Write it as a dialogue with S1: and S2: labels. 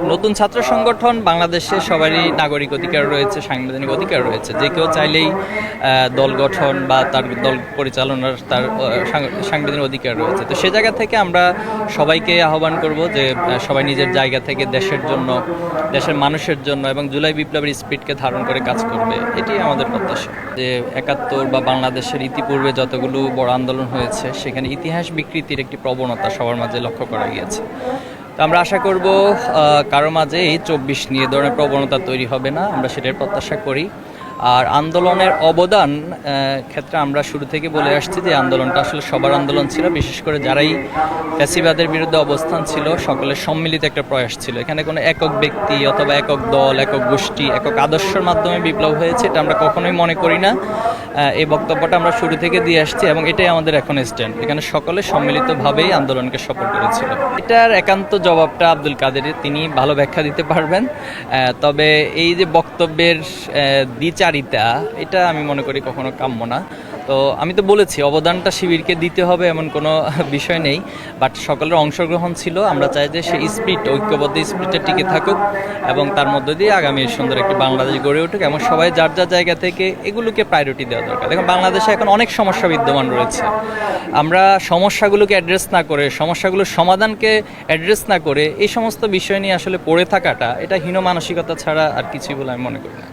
S1: নতুন ছাত্র সংগঠন বাংলাদেশে সবারই নাগরিক অধিকার রয়েছে, সাংবিধানিক অধিকার রয়েছে। যে কেউ চাইলেই দল গঠন বা তার দল পরিচালনার তার সাংবিধানিক অধিকার রয়েছে। তো সে জায়গা থেকে আমরা সবাইকে আহ্বান করব যে সবাই নিজের জায়গা থেকে দেশের জন্য, দেশের মানুষের জন্য এবং জুলাই বিপ্লবের স্পিডকে ধারণ করে কাজ করবে। এটি আমাদের প্রত্যাশা। যে একাত্তর বা বাংলাদেশের ইতিপূর্বে যতগুলো বড় আন্দোলন হয়েছে, সেখানে ইতিহাস বিকৃতির একটি প্রবণতা সবার মাঝে লক্ষ্য করা গিয়েছে। তো আমরা আশা করব কারও মাঝে এই চব্বিশ নিয়ে ধরনের প্রবণতা তৈরি হবে না। আমরা সেটার প্রত্যাশা করি। আর আন্দোলনের অবদান ক্ষেত্রে আমরা শুরু থেকে বলে আসছি যে আন্দোলনটা আসলে সবার আন্দোলন ছিল। বিশেষ করে যারাই ফ্যাসিবাদের বিরুদ্ধে অবস্থান ছিল সকলের সম্মিলিত একটা প্রয়াস ছিল। এখানে কোনো একক ব্যক্তি অথবা একক দল একক গোষ্ঠী একক আদর্শের মাধ্যমে বিপ্লব হয়েছে এটা আমরা কখনোই মনে করি না। এই বক্তব্যটা আমরা শুরু থেকে দিয়ে আসছি এবং এটাই আমাদের এখন স্ট্যান্ড। এখানে সকলে সম্মিলিতভাবেই আন্দোলনকে সফল করেছিল। এটার একান্ত জবাবটা আব্দুল কাদের তিনি ভালো ব্যাখ্যা দিতে পারবেন। তবে এই যে বক্তব্যের আহ, দ্বিচারিতা এটা আমি মনে করি কখনো কাম্য না। তো আমি তো বলেছি, অবদানটা শিবিরকে দিতে হবে এমন কোনো বিষয় নেই। বাট সকলের অংশগ্রহণ ছিল। আমরা চাই যে সেই স্পিরিট ঐক্যবদ্ধ স্পিরিটটা টিকে থাকুক এবং তার মধ্য দিয়ে আগামী সুন্দর একটি বাংলাদেশ গড়ে উঠুক এবং সবাই যার যার জায়গা থেকে এগুলোকে প্রায়োরিটি দেওয়া দরকার। দেখুন, বাংলাদেশে এখন অনেক সমস্যা বিদ্যমান রয়েছে। আমরা সমস্যাগুলোকে অ্যাড্রেস না করে, সমস্যাগুলোর সমাধানকে অ্যাড্রেস না করে এই সমস্ত বিষয় নিয়ে আসলে পড়ে থাকাটা, এটা হীন মানসিকতা ছাড়া আর কিছুই বলে আমি মনে করি না।